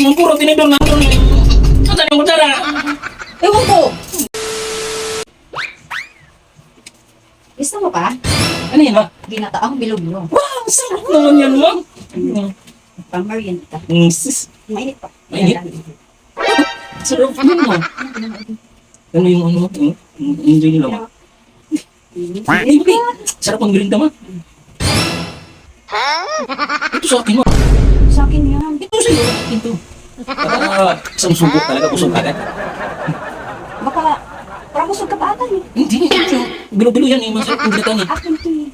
Puro tinidor na doon. Saan yung kutsara? Ewan ko. Gusto mo pa? Ano yan, ma? Ginataang bilog-bilog. Wow, sarap naman yan, ma. Pang merienda. Mm, sis, Mainit pa. Mainit? sarap pa nun, ma. Ano yung ano, enjoy nila, ma? Ay, okay. Sarap ang grinda, ma. Ito sa akin, ma. Sa akin yan. Ito. Para isang subok talaga, busog agad. Baka, parang busog ka pa ata eh. Hindi, ito. Bilo-bilo yan, eh. Masarap ang grinda, eh. Akin to eh.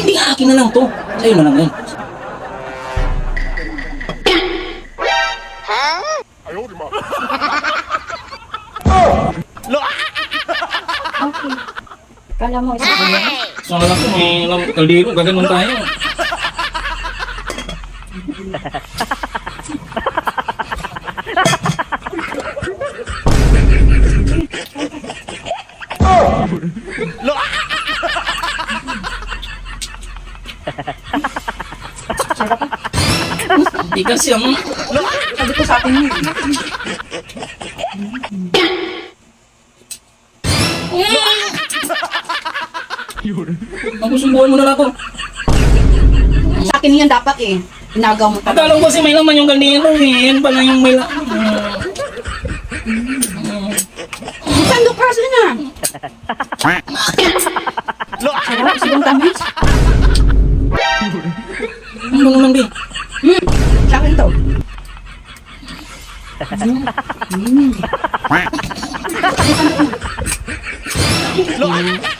Hindi, akin na lang to. Sa'yo na lang yan. Okay. Kala mo isa ko yan? So, alam ko, may kaldero, gaganon tayo. Hindi kasi ang... Sabi ko sa akin yun. Magusubuhan mo na lang ako. Sa akin yan dapat eh. Inagaw mo pa. Akala ko kasi may laman yung kaldero eh. Yan pala yung may laman. Sando ka na. Sarap, sigong tamis. Ano naman din? Hmm. Sa akin to.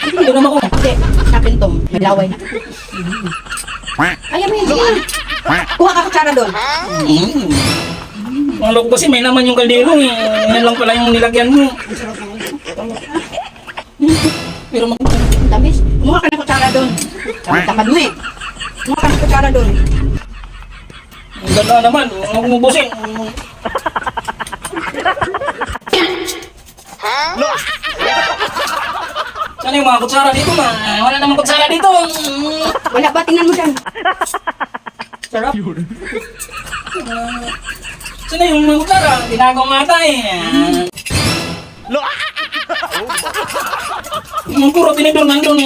Hindi naman ako. Hindi, sa akin to. May laway na. Ayaw mo yun, na. Kuha ka kutsara doon. Mm. Akala ko kasi may laman yung kaldero eh. Yan lang pala yung nilagyan mo. Pero mag... Tamis. Kumuha ka ng kutsara doon. Tamad mo eh. Kumuha ka kutsara doon. Ang ganda naman. Huwag mo. Sana yung mga kutsara dito ma? Wala namang kutsara dito. Wala ba? Tingnan mo dyan. Sarap. Sana yung mga kutsara? Tinagaw nga tayo eh. Yung puro tinidor nandun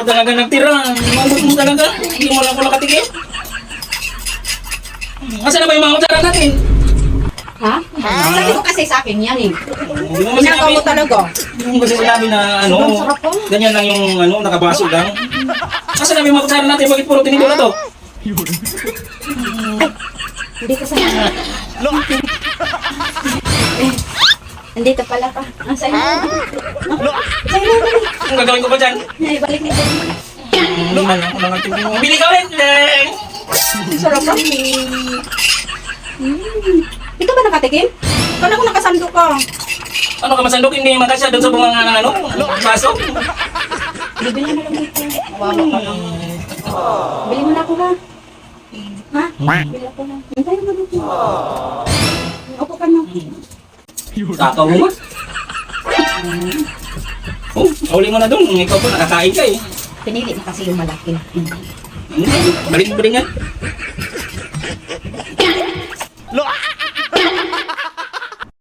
Hindi ko mo talaga nagtira. Mabot mo talaga. Hindi mo lang ko nakatigil. Asa na ba yung mga kutsara natin? Ha? Sabi ko kasi sa akin yan eh. Hindi mo talaga. Hindi mo kasi sinabi na ano, po. ganyan lang yung ano, nakabaso lang. Asa na ba yung mga kutsara natin? Bakit puro tinidor na to? Hindi ko sa Andito pala pa. Ang sa'yo. Sa'yo. Ang gagawin ko ba dyan? Ay, balik na dyan. Hindi man ako lang tingin mo. Bili ka ulit! Leng! Sarap lang. Mm. Ito ba nakatikim? Kala ko nakasando ka. Ano ka masandok? Hindi makasya doon sa bunga ng ano, baso. Bibili na lang dito. Wawa ka lang. Bili mo na ako ha. Ha? Bili ako na. Hintayin mo dito. Upo ka na. Takaw mo. Oh, huli mo na doon. Ikaw po nakakain ka eh. Pinili na kasi yung malaki. Balik mo rin yan.